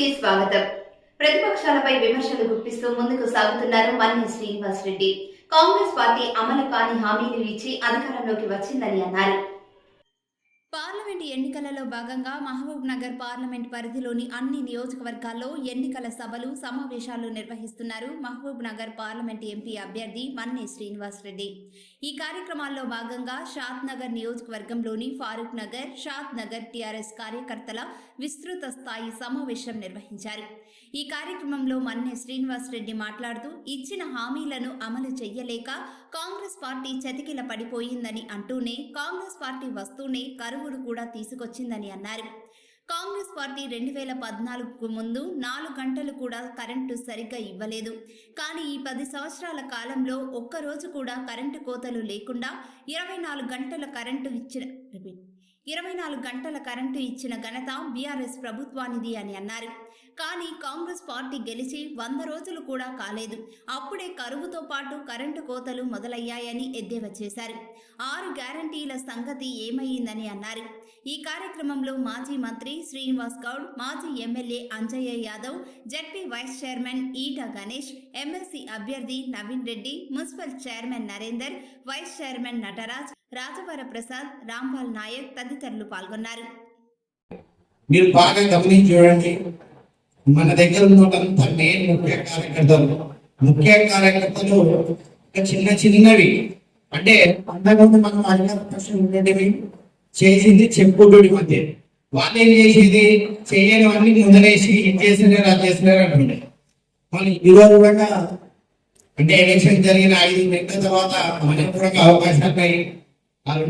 స్వాగతం. ప్రతిపక్షాలపై విమర్శలు గుప్పిస్తూ ముందుకు సాగుతున్నారు మల్లి శ్రీనివాస్ రెడ్డి. కాంగ్రెస్ పార్టీ అమలు కాని హామీలు ఇచ్చి అధికారంలోకి వచ్చిందని అన్నారు. పార్లమెంట్ ఎన్నికలలో భాగంగా మహబూబ్ నగర్ పార్లమెంట్ పరిధిలోని అన్ని నియోజకవర్గాల్లో ఎన్నికల సభలు సమావేశాలు నిర్వహిస్తున్నారు మహబూబ్ నగర్ పార్లమెంట్ ఎంపీ అభ్యర్థి మన్నే శ్రీనివాస్ రెడ్డి ఈ కార్యక్రమాల్లో భాగంగా షాద్ నగర్ నియోజకవర్గంలోని ఫారూక్ నగర్ షాద్ నగర్ టీఆర్ఎస్ కార్యకర్తల విస్తృత స్థాయి సమావేశం నిర్వహించారు. ఈ కార్యక్రమంలో మన్నే శ్రీనివాస్ రెడ్డి మాట్లాడుతూ ఇచ్చిన హామీలను అమలు చెయ్యలేక కాంగ్రెస్ పార్టీ చతికిల పడిపోయిందని అంటూనే కాంగ్రెస్ పార్టీ వస్తూనే కరువును కూడా తీసుకొచ్చిందని అన్నారు. కాంగ్రెస్ పార్టీ రెండు వేల పద్నాలుగుకు ముందు నాలుగు గంటలు కూడా కరెంటు సరిగ్గా ఇవ్వలేదు. కానీ ఈ పది సంవత్సరాల కాలంలో ఒక్కరోజు కూడా కరెంటు కోతలు లేకుండా ఇరవై నాలుగు గంటల కరెంటు ఇచ్చిన ఇరవై నాలుగు గంటల కరెంటు ఇచ్చిన ఘనత బీఆర్ఎస్ ప్రభుత్వానిది అని అన్నారు. కానీ కాంగ్రెస్ పార్టీ గెలిచి వంద రోజులు కూడా కాలేదు. అప్పుడే కరువుతో పాటు కరెంటు కోతలు మొదలయ్యాయని ఎద్దేవా చేశారు. ఆరు గ్యారంటీల సంగతి ఏమయ్యిందని అన్నారు. ఈ కార్యక్రమంలో మాజీ మంత్రి శ్రీనివాస్ గౌడ్ మాజీ MLA Anjaiah Yadav ZP vice chairman Eeta Ganesh MLC అభ్యర్థి Naveen Reddy municipal chairman Narender vice chairman Nataraj రాజవర Prasad Rampal Naik తదితరులు పాల్గొన్నారు. మీరు బాగా గమనించి చూడండి. మన దగ్గర ఉన్నదంతా మెయిన్ ముఖ్య కార్యకర్తలు. ముఖ్య కార్యకర్తలు చిన్న చిన్నవి. అంటే అంతకుముందు మనం అధికార ఉండేవి చేసింది చెప్పుడు మధ్య. వాళ్ళు ఏం చేసేది? చేయనివన్నీ ముందరేసి ఏం చేసినారు అది చేసినారు అంటుండే మళ్ళీ ఈరోజు కూడా అంటే ఎలక్షన్ జరిగిన ఐదు నెలల తర్వాత మనకు కూడా అవకాశాలు